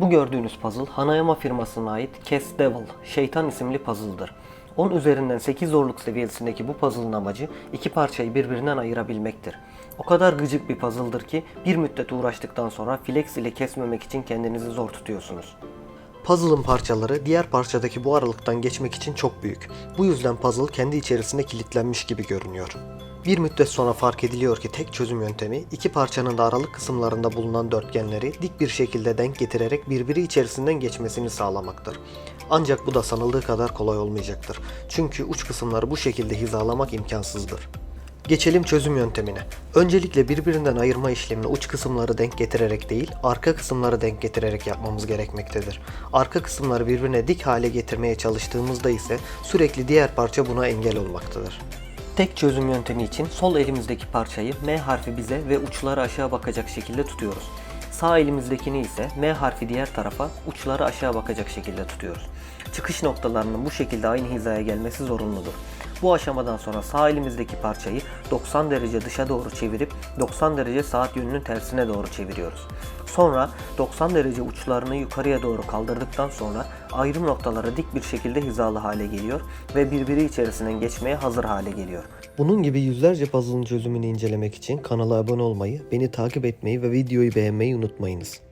Bu gördüğünüz puzzle Hanayama firmasına ait Kes Devil, Şeytan isimli puzzle'dır. 10 üzerinden 8 zorluk seviyesindeki bu puzzle'ın amacı iki parçayı birbirinden ayırabilmektir. O kadar gıcık bir puzzle'dır ki bir müddet uğraştıktan sonra flex ile kesmemek için kendinizi zor tutuyorsunuz. Puzzle'ın parçaları diğer parçadaki bu aralıktan geçmek için çok büyük. Bu yüzden puzzle kendi içerisinde kilitlenmiş gibi görünüyor. Bir müddet sonra fark ediliyor ki tek çözüm yöntemi iki parçanın da aralık kısımlarında bulunan dörtgenleri dik bir şekilde denk getirerek birbiri içerisinden geçmesini sağlamaktır. Ancak bu da sanıldığı kadar kolay olmayacaktır. Çünkü uç kısımları bu şekilde hizalamak imkansızdır. Geçelim çözüm yöntemine. Öncelikle birbirinden ayırma işlemini uç kısımları denk getirerek değil, arka kısımları denk getirerek yapmamız gerekmektedir. Arka kısımları birbirine dik hale getirmeye çalıştığımızda ise sürekli diğer parça buna engel olmaktadır. Tek çözüm yöntemi için sol elimizdeki parçayı M harfi bize ve uçları aşağı bakacak şekilde tutuyoruz. Sağ elimizdekini ise M harfi diğer tarafa, uçları aşağı bakacak şekilde tutuyoruz. Çıkış noktalarının bu şekilde aynı hizaya gelmesi zorunludur. Bu aşamadan sonra sağ elimizdeki parçayı 90 derece dışa doğru çevirip 90 derece saat yönünün tersine doğru çeviriyoruz. Sonra 90 derece uçlarını yukarıya doğru kaldırdıktan sonra ayrım noktaları dik bir şekilde hizalı hale geliyor ve birbiri içerisinden geçmeye hazır hale geliyor. Bunun gibi yüzlerce puzzle'ın çözümünü incelemek için kanala abone olmayı, beni takip etmeyi ve videoyu beğenmeyi unutmayınız.